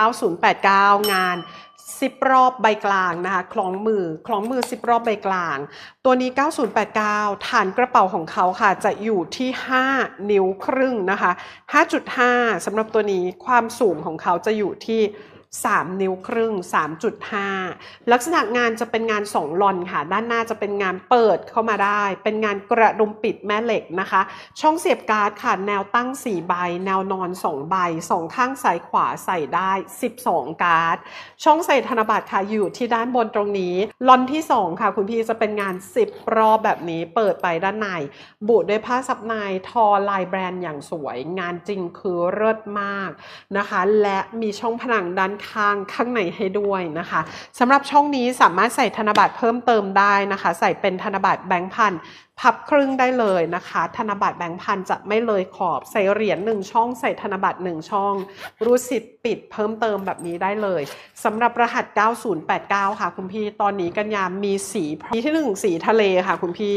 9089 งาน 10 รอบใบกลางนะคะคล้องมือคล้องมือ 10 รอบใบกลาง ตัวนี้ 9089 ฐานกระเป๋าของเขาค่ะ จะอยู่ที่ 5 นิ้วครึ่งนะคะ 5.5สำหรับตัวนี้ความสูงของเขาจะอยู่ที่ 3 นิ้วครึ่ง 3.5 ลักษณะงานจะเป็นงาน 2 ลอนค่ะ ด้านหน้าจะเป็นงานเปิดเข้ามาได้ เป็นงานกระดุมปิดแม่เหล็กนะคะ ช่องเสียบการ์ดค่ะ แนวตั้ง 4 ใบ แนวนอน 2 ใบ 2 ข้างซ้ายขวาใส่ได้ 12 การ์ด ช่องใส่ธนบัตรค่ะ อยู่ที่ด้านบนตรงนี้ ลอนที่ 2 ค่ะ คุณพี่จะเป็นงาน 10 รอบแบบนี้ เปิดไปด้านใน บุด้วยผ้าซับในทอลายแบรนด์อย่างสวย งานจริงคือเลิศมากนะคะ และมีช่องผนังด้านข้างข้างในให้ด้วยนะคะสำหรับช่องนี้สามารถใส่ธนบัตรเพิ่มเติมได้นะคะ ใส่เป็นธนบัตรแบงค์พันพับครึ่งได้เลยนะคะ ธนบัตรแบงค์พันจะไม่เลยขอบ ใส่เหรียญหนึ่งช่อง ใส่ธนบัตรหนึ่งช่อง รูดสิทธิ์ปิดเพิ่มเติมแบบนี้ได้เลยสำหรับรหัส 9089 ค่ะ คุณพี่ตอนนี้กันยามีสีสีที่1สีทะเลค่ะ คุณพี่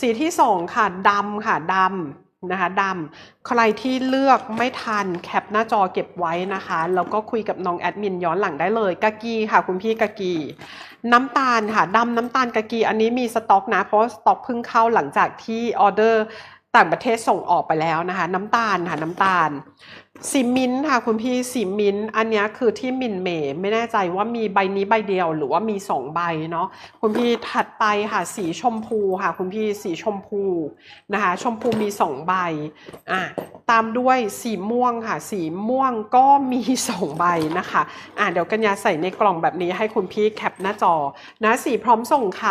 สีที่2ค่ะดำค่ะดำ นะคะดำใครที่เลือกไม่ทันแคปหน้าจอเก็บไว้นะคะ แล้วก็คุยกับน้องแอดมินย้อนหลังได้เลยกะกีค่ะ คุณพี่กะกี น้ำตาลค่ะดำน้ำตาลกะกี อันนี้มีสต็อกนะ เพราะสต็อกเพิ่งเข้าหลังจากที่ออเดอร์ ต่างประเทศส่งออกไปแล้วนะคะน้ำตาลค่ะน้ำตาลสีมินค่ะคุณพี่สีมินอันนี้คือที่มินเมย์ไม่แน่ใจว่ามีใบนี้ใบเดียวหรือว่ามีสองใบเนาะคุณพี่ถัดไปค่ะสีชมพูค่ะคุณพี่สีชมพูนะคะชมพูมีสองใบอะตามด้วยสีม่วงค่ะ สีม่วงก็มีสองใบนะคะอะเดี๋ยวกัญญาใส่ในกล่องแบบนี้ให้คุณพี่แคปหน้าจอนะสีพร้อมส่งค่ะ